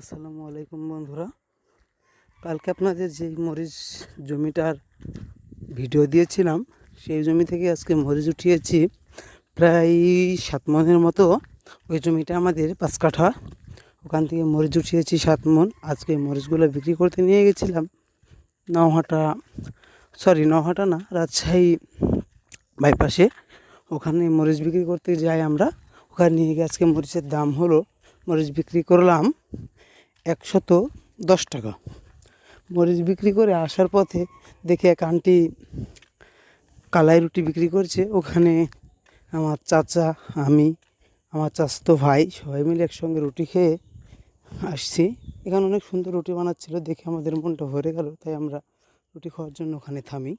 আসসালামু আলাইকুম বন্ধুরা। কালকে আপনাদের যেই মরিচ জমিটার ভিডিও দিয়েছিলাম, সেই জমি থেকে আজকে মরিচ উঠিয়েছি। প্রায় সাত মনের মতো ওই জমিটা আমাদের পাঁচ কাঠা। ওখান থেকে মরিচ উঠিয়েছি সাত মন। আজকে মরিচগুলো বিক্রি করতে নিয়ে গেছিলাম। নহাটা সরি নহাটা না, রাজশাহী বাইপাসে ওখানে মরিচ বিক্রি করতে যাই আমরা। ওখানে নিয়ে গিয়ে আজকে মরিচের দাম হলো, মরিচ বিক্রি করলাম। একশত দশ টাকা। মরিচ বিক্রি করে আসার পথে দেখে এক আন্টি কালাই রুটি বিক্রি করছে। ওখানে আমার চাচা, আমি, আমার চাচাতো ভাই সবাই মিলে একসঙ্গে রুটি খেয়ে আসছি। এখানে অনেক সুন্দর রুটি বানাচ্ছিল, দেখে আমাদের মনটা ভরে গেল, তাই আমরা রুটি খাওয়ার জন্য ওখানে থামি।